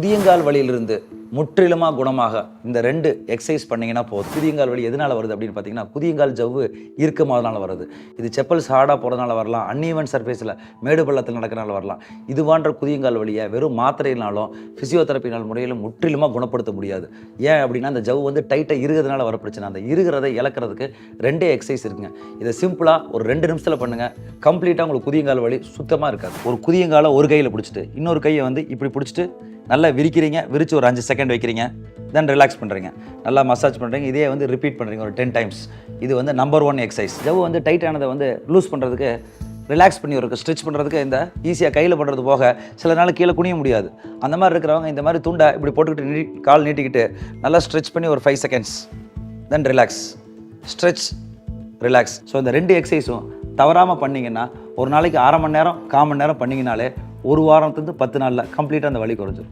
புதியங்கால் வழியிலிருந்து முற்றிலுமாக குணமாக இந்த ரெண்டு எக்ஸசைஸ் பண்ணிங்கன்னா போதும். குதியங்கால் வலி எதனால் வருது அப்படின்னு பார்த்தீங்கன்னா குதியங்கால் ஜவ்வு இறுக்கமாதனால வருது. இது செப்பல்ஸ் ஹார்டாக போகிறதுனால வரலாம். அன்னீவன் சர்ஃபேஸில் மேடு பள்ளத்தில் நடக்கிறனால வரலாம். இது போன்ற குதியங்கால் வலியை வெறும் மாத்திரையினாலும் ஃபிசியோதெரப்பினால் முறையிலும் முற்றிலுமாக குணப்படுத்த முடியாது. ஏன் அப்படின்னா அந்த ஜவ்வு வந்து டைட்டாக இருக்கிறதுனால வர பிரச்சனை. அந்த இருக்கிறதை இழக்கிறதுக்கு ரெண்டே எக்ஸசைஸ் இருக்குங்க. இதை சிம்பிளாக ஒரு ரெண்டு நிமிஷத்தில் பண்ணுங்கள் கம்ப்ளீட்டாக உங்களுக்கு குதியங்கால் வலி சுத்தமாக இருக்காது. ஒரு குதியங்காலை ஒரு கையில் பிடிச்சிட்டு இன்னொரு கையை வந்து இப்படி பிடிச்சிட்டு நல்லா விரிக்கிறீங்க விரித்து ஒரு அஞ்சு செகண்ட் வைக்கிறீங்க தென் ரிலாக்ஸ் பண்ணுறீங்க நல்லா மசாஜ் பண்ணுறீங்க இதே வந்து ரிப்பீட் பண்ணுறீங்க ஒரு டென் டைம்ஸ் இது வந்து நம்பர் ஒன் எக்ஸசைஸ் ஜவ் வந்து டைட் ஆனதை வந்து லூஸ் பண்ணுறதுக்கு ரிலாக்ஸ் பண்ணி ஒரு ஸ்ட்ரெச் பண்ணுறதுக்கு இந்த ஈஸியாக கையில் பண்ணுறது போக சில நாள் கீழே குனிய முடியாது. அந்த மாதிரி இருக்கிறவங்க இந்த மாதிரி துண்டை இப்படி போட்டுக்கிட்டு நீ கால் நீட்டிக்கிட்டு நல்லா ஸ்ட்ரெச் பண்ணி ஒரு five seconds then relax stretch relax so இந்த ரெண்டு எக்ஸசைஸும் தவறாமல் பண்ணிங்கன்னா ஒரு நாளைக்கு அரை மணி நேரம் கால் மணி நேரம் பண்ணிங்கனாலே ஒரு வாரத்துலேருந்து பத்து நாளில் கம்ப்ளீட்டாக அந்த வழி குறைஞ்சிடும்